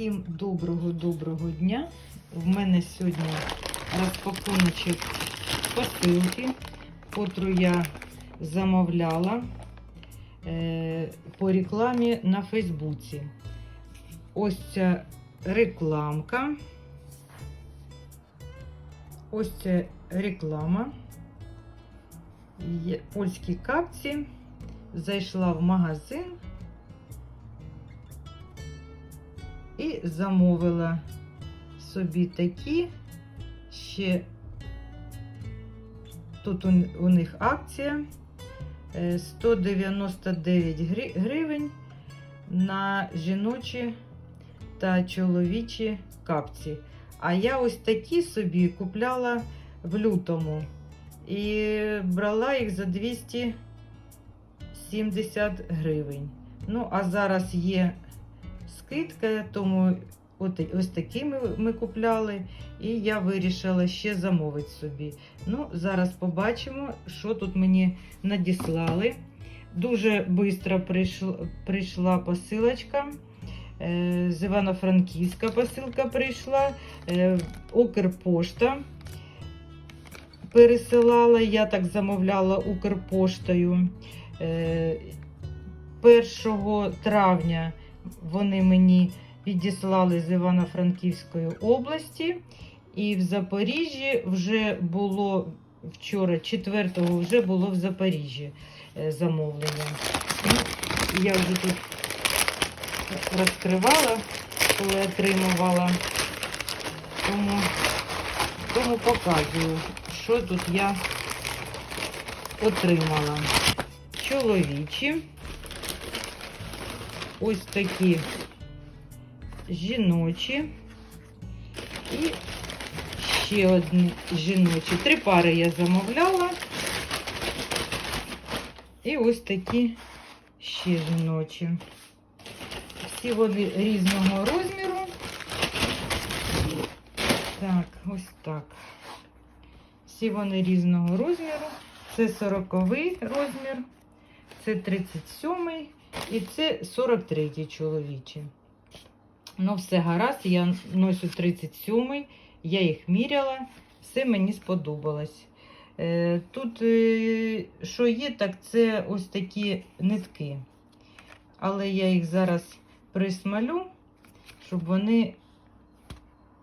Всім доброго-доброго дня. В мене сьогодні розпакуночок посилки, котру я замовляла е, по рекламі на Фейсбуці. Ось ця рекламка. Ось це реклама. Польські капці. Зайшла в магазин. І замовила собі такі. Ще тут у, них акція е, 199 гривень на жіночі та чоловічі капці. А я ось такі собі купляла в лютому і брала їх за 270 гривень. Ну, а зараз є скидка, тому от, ось такі ми, ми купляли, і я вирішила ще замовити собі. Ну, зараз побачимо, що тут мені надіслали. Дуже швидко прийшла, прийшла посилочка. Е, З Івано-Франківська посилка прийшла. Е, Укрпошта пересилала, я так замовляла Укрпоштою. Е, 1 травня вони мені відіслали з Івано-Франківської області. І в Запоріжжі вже було вчора, 4-го, вже було в Запоріжжі е, замовлення. Я вже тут розкривала, коли отримувала. Тому, тому показую, що тут я отримала. Чоловічі. Ось такі жіночі. І ще одні жіночі. Три пари я замовляла. І ось такі ще жіночі. Всі вони різного розміру. Так, ось так. Всі вони різного розміру. Це 40 розмір, це 37 і це 43 чоловічі. Ну, все гаразд, я носю 37-й, я їх міряла, все мені сподобалось. Е, Тут, е, що є, так це ось такі нитки. Але я їх зараз присмалю, щоб вони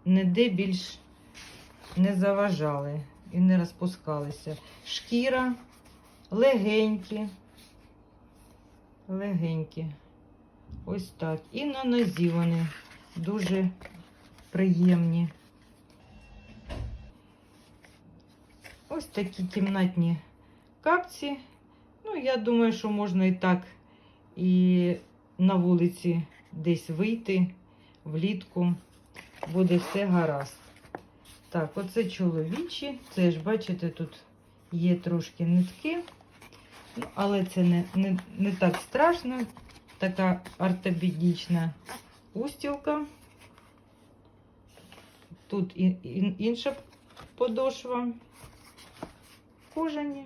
ніде більш не заважали і не розпускалися. Шкіра легенькі, легенькі. Ось так. І на нозі вони дуже приємні. Ось такі кімнатні капці. Ну, я думаю, що можна і так і на вулиці десь вийти влітку. Буде все гаразд. Так, оце чоловічі. Це ж, бачите, тут є трошки нитки. Але це не, не, не так страшно. Така ортопедична устілка. Тут і, і, інша подошва. Кожані.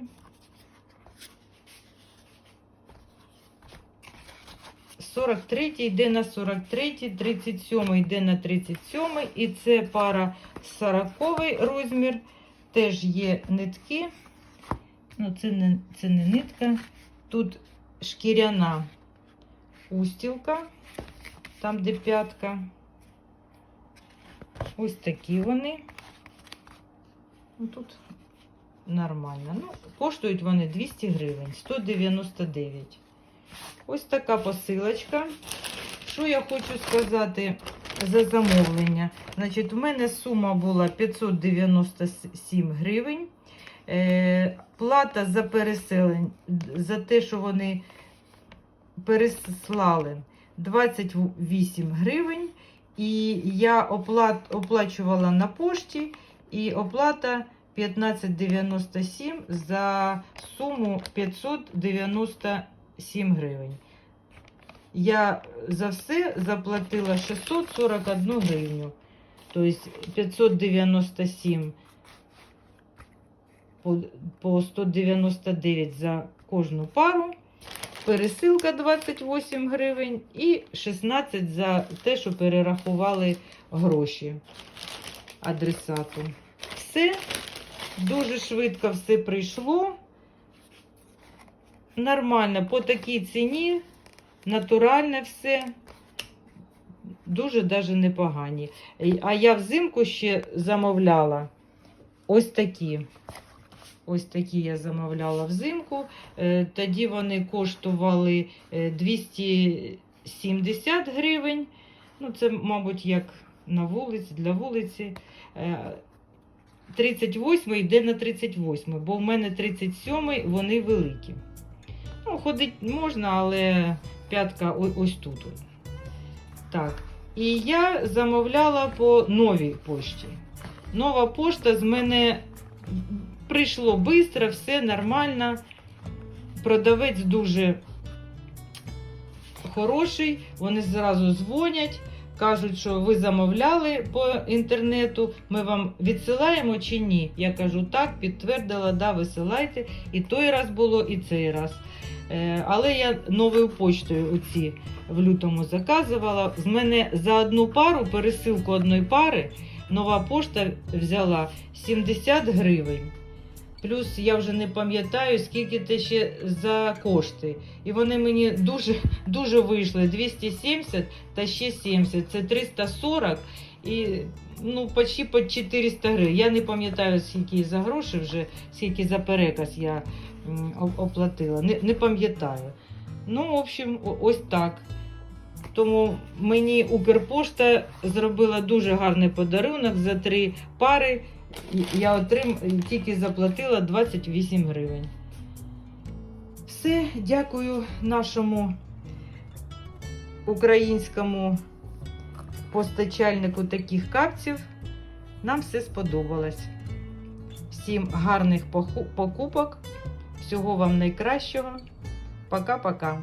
43 йде на 43, 37 йде на 37, і це пара 40 розмір. Теж є нитки. Ну, це не, це не нитка. Тут шкіряна устілка, там де п'ятка. Ось такі вони. Ну, Тут нормально. Ну, коштують вони 200 гривень, 199. Ось така посилочка. Що я хочу сказати за замовлення? Значить, у мене сума була 597 гривень. Е, плата за переселення, за те, що вони переслали 28 гривень. І я оплат, оплачувала на пошті, і оплата 15,97 за суму 597 гривень. Я за все заплатила 641 гривню. Тобто 597 по, по 199 за кожну пару. пересилка 28 гривень і 16 за те, що перерахували гроші адресату. Все дуже швидко все прийшло. Нормально, по такій ціні, натуральне все. Дуже даже непогані. А я взимку ще замовляла ось такі. Ось такі я замовляла взимку. Е, Тоді вони коштували е, 270 гривень. Ну, це, мабуть, як на вулиці, для вулиці. Е, 38 йде на 38, бо в мене 37 вони великі. Ну, ходити можна, але п'ятка ось тут. Так. І я замовляла по новій пошті. Нова пошта з мене прийшло швидко, все нормально. Продавець дуже хороший. Вони зразу дзвонять, кажуть, що ви замовляли по інтернету, ми вам відсилаємо чи ні. Я кажу, так, підтвердила, да, висилайте. І той раз було, і цей раз. Е, Але я новою почтою оці в лютому заказувала. З мене за одну пару, пересилку одної пари, нова пошта взяла 70 гривень. Плюс я вже не пам'ятаю, скільки це ще за кошти. І вони мені дуже, дуже вийшли. 270 та ще 70. Це 340 і ну, почти по 400 гривень. Я не пам'ятаю, скільки за гроші вже, скільки за переказ я оплатила. Не, не пам'ятаю. Ну, в общем, ось так. Тому мені Укрпошта зробила дуже гарний подарунок за три пари. Я отрим... тільки заплатила 28 гривень. Все, дякую нашому українському постачальнику таких капців. Нам все сподобалось. Всім гарних покупок, всього вам найкращого. Пока-пока.